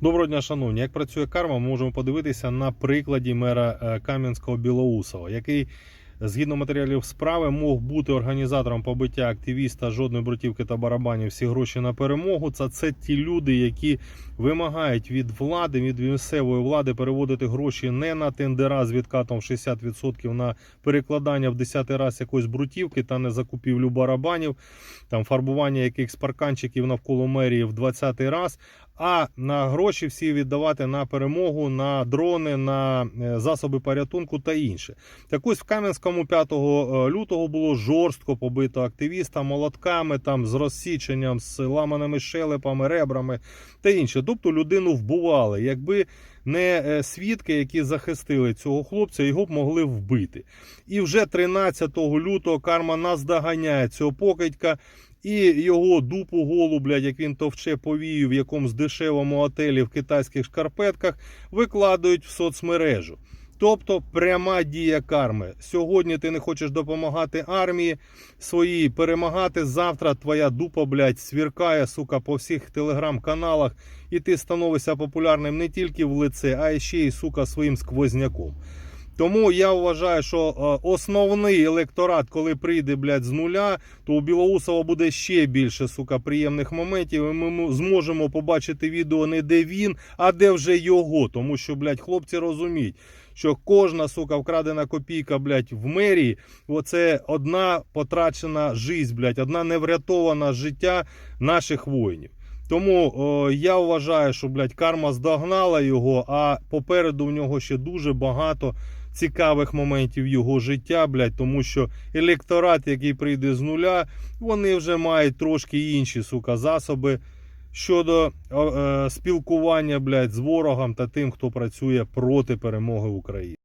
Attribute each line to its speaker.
Speaker 1: Доброго дня, шановні. Як працює карма, ми можемо подивитися на прикладі мера е, Кам'янського Білоусова, який згідно матеріалів справи мог бути організатором побиття активіста жодної брутівки та барабанів всі гроші на перемогу. Це, це ті люди, які вимагають від влади, від місцевої влади переводити гроші не на тендера з відкатом в 60% на перекладання в 10 раз якоїсь брутівки та не закупівлю барабанів, там фарбування якихось парканчиків навколо мерії в 20 раз. А на гроші всі віддавати на перемогу, на дрони, на е, засоби порятунку та інше. Так ось в Кам'янському 5 лютого було жорстко побито активіста молотками, там з розсіченням, з ламаними щелепами, ребрами та інше. Тобто людину вбували. Якби не е, свідки, які захистили цього хлопця, його б могли вбити. І вже 13 лютого карма наздоганяє цього покидька. І його дупу голу, блядь, як він товче повію в якомусь дешевому отелі в китайських шкарпетках, викладають в соцмережу. Тобто пряма дія карми. Сьогодні ти не хочеш допомагати армії своїй перемагати. Завтра твоя дупа, блядь, свіркає, сука, по всіх телеграм-каналах, і ти становишся популярним не тільки в лице, а ще й сука своїм сквозняком. Тому я вважаю, що е, основний електорат, коли прийде блядь, з нуля, то у Білоусова буде ще більше сука приємних моментів. І ми зможемо побачити відео не де він, а де вже його. Тому що, блядь, хлопці розуміють, що кожна сука вкрадена копійка, блядь, в мерії, оце одна потрачена жизнь, блядь, одна неврятована життя наших воїнів. Тому о, я вважаю, що блядь, карма здогнала його, а попереду в нього ще дуже багато цікавих моментів його життя, блядь, тому що електорат, який прийде з нуля, вони вже мають трошки інші сука засоби щодо е, спілкування блядь, з ворогом та тим, хто працює проти перемоги України.